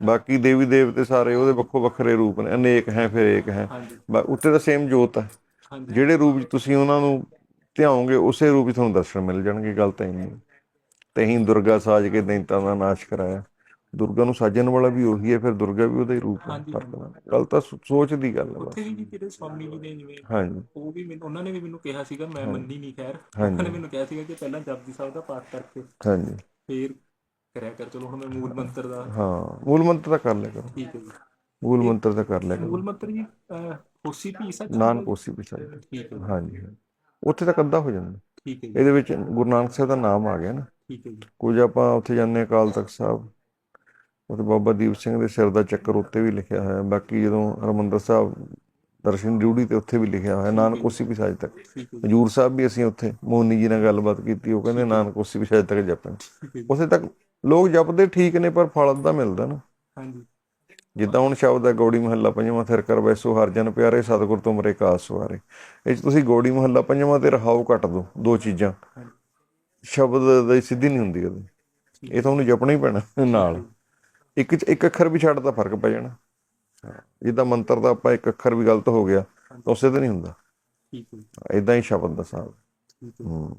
ਬਾਕੀ ਦੇਵੀ ਦੇਵਤੇ ਸਾਰੇ ਉਹਦੇ ਵੱਖੋ ਵੱਖਰੇ ਰੂਪ ਨੇ ਅਨੇਕ ਹੈ ਫਿਰ ਏਕ ਹੈ। ਉੱਤੇ ਤਾਂ ਸੇਮ ਜੋਤ ਹੈ। ਜਿਹੜੇ ਰੂਪ ਤੁਸੀਂ ਉਹਨਾਂ ਨੂੰ ਧਿਆਓਗੇ ਉਸੇ ਰੂਪ ਤੁਹਾਨੂੰ ਦਰਸ਼ਨ ਮਿਲ ਜਾਣਗੇ ਗੱਲ ਤਾਂ ਇੰਨੀ। ਤਹੀਂ ਦੁਰਗਾ ਸਾਜ ਕੇ ਦੈਂਤਾਂ ਦਾ ਨਾਸ਼ ਕਰਾਇਆ। ਦੁਰਗਾ ਨੂੰ ਸਾਜਣ ਵਾਲਾ ਵੀ ਉਹੀ ਹੈ ਫਿਰ ਦੁਰਗਾ ਵੀ ਉਹਦਾ ਹੀ ਰੂਪ ਹੈ। ਗੱਲ ਤਾਂ ਸੋਚ ਦੀ ਗੱਲ ਹੈ ਉੱਥੇ ਵੀ ਜਿਹੜੇ ਸਵਾਮੀ ਜੀ ਨੇ ਜਿਵੇਂ ਹਾਂਜੀ। ਉਹ ਵੀ ਮੈਨੂੰ ਉਹਨਾਂ ਨੇ ਵੀ ਮੈਨੂੰ ਕਿਹਾ ਸੀਗਾ ਮੈਂ ਮੰਨੀ ਨਹੀਂ ਖੈਰ। ਉਹਨਾਂ ਨੇ ਮੈਨੂੰ ਕਿਹਾ ਸੀਗਾ ਕਿ ਪਹਿਲਾਂ ਜਪਜੀ ਸਾਹਿਬ ਦਾ ਪਾਠ ਕਰਕੇ ਹਾਂਜੀ। ਫੇਰ ਕਰਿਆ ਕਰ ਚਲੋ ਹੁਣ ਮੈਂ ਮੂਲ ਮੰਤਰ ਦਾ ਹਾਂ ਮੂਲ ਮੰਤਰ ਤਾਂ ਕਰ ਲਿਆ ਕਰੋ। ਠੀਕ ਹੈ ਜੀ। ਮੂਲ ਮੰਤਰ ਤਾਂ ਕਰ ਲਿਆ ਕਰੋ। ਮੂਲ ਮੰਤਰ ਜੀ ਹੋਸੀ ਪੀ ਸੱਚ ਨਾਨਕ ਕੋਸੀ ਵਿਚਾਰ ਠੀਕ ਹੈ ਜੀ, ਹਾਂਜੀ। ਉੱਥੇ ਤਾਂ ਅੱਧਾ ਹੋ ਜਾਂਦਾ। ਠੀਕ ਹੈ ਜੀ। ਇਹਦੇ ਵਿੱਚ ਗੁਰੂ ਨਾਨਕ ਸਾਹਿਬ ਦਾ ਨਾਮ ਆ ਗਿਆ ਨਾ। ਠੀਕ ਹੈ ਜੀ। ਕੁਝ ਆਪਾਂ ਉੱਥੇ ਜਾਂਦੇ ਅਕਾਲ ਤਖਤ ਸਾਹਿਬ। ਉੱਥੇ ਬਾਬਾ ਦੀਪ ਸਿੰਘ ਦੇ ਸਿਰ ਦਾ ਚੱਕਰ ਉੱਤੇ ਵੀ ਲਿਖਿਆ ਹੋਇਆ। ਬਾਕੀ ਜਦੋਂ ਹਰਮੰਦਰ ਸਾਹਿਬ ਦਰਸ਼ਨ ਡਿਊਟੀ ਤੇ ਉੱਥੇ ਵੀ ਲਿਖਿਆ ਹੋਇਆ। ਨਾਨਕ ਕੋਸੀ ਵਿਸਾਜ ਤੱਕ। ਠੀਕ ਹੈ ਜੀ। ਹਜੂਰ ਸਾਹਿਬ ਵੀ ਅਸੀਂ ਉੱਥੇ ਮੋਹਨੀ ਜੀ ਨਾਲ ਗੱਲਬਾਤ ਕੀਤੀ। ਉਹ ਕਹਿੰਦੇ ਨਾਨਕ ਕੋਸੀ ਵਿਸਾਜ ਤੱਕ ਜਪਣ। ਉਸੇ ਤੱਕ ਲੋਕ ਜਪਦੇ ਠੀਕ ਨੇ ਪਰ ਫਲ ਅੱਧਾ ਮਿਲਦਾ ਨਾ। ਹਾਂਜੀ। ਜਿੱਦਾਂ ਹੁਣ ਸ਼ਬਦ ਹੈ ਗੌੜੀ ਮਹੱਲਾ ਪੰਜਵਾਂ ਥਿਰ ਕਰ ਵੈਸੋ ਹਰ ਜਨ ਪਿਆਰੇ ਸਤਿਗੁਰ ਤੁਮਰੇ ਕਾਸ ਸਵਾਰੇ ਇਹ 'ਚ ਤੁਸੀਂ ਗੌੜੀ ਮਹੱਲਾ ਪੰਜਵਾਂ ਤੇ ਰਹਾਉ ਕੱਟ ਦੋ ਦੋ ਚੀਜ਼ਾਂ। ਸ਼ਬਦ ਦੀ ਸਿੱਧੀ ਨਹੀਂ ਹੁੰਦੀ ਉਹਦੀ ਇਹ ਤਾਂ ਉਹਨੂੰ ਜਪਣਾ ਹੀ ਪੈਣਾ ਨਾਲ। ਇੱਕ ਚ ਇੱਕ ਅੱਖਰ ਵੀ ਛੱਡ ਤਾਂ ਫ਼ਰਕ ਪੈ ਜਾਣਾ। ਜਿੱਦਾਂ ਮੰਤਰ ਦਾ ਆਪਾਂ ਇੱਕ ਅੱਖਰ ਵੀ ਗਲਤ ਹੋ ਗਿਆ ਤਾਂ ਉਸੇ ਤੇ ਨਹੀਂ ਹੁੰਦਾ। ਠੀਕ ਹੈ। ਇਦਾਂ ਹੀ ਸ਼ਬਦ ਦਾ ਸਾਬ ਠੀਕ। ਹੂੰ।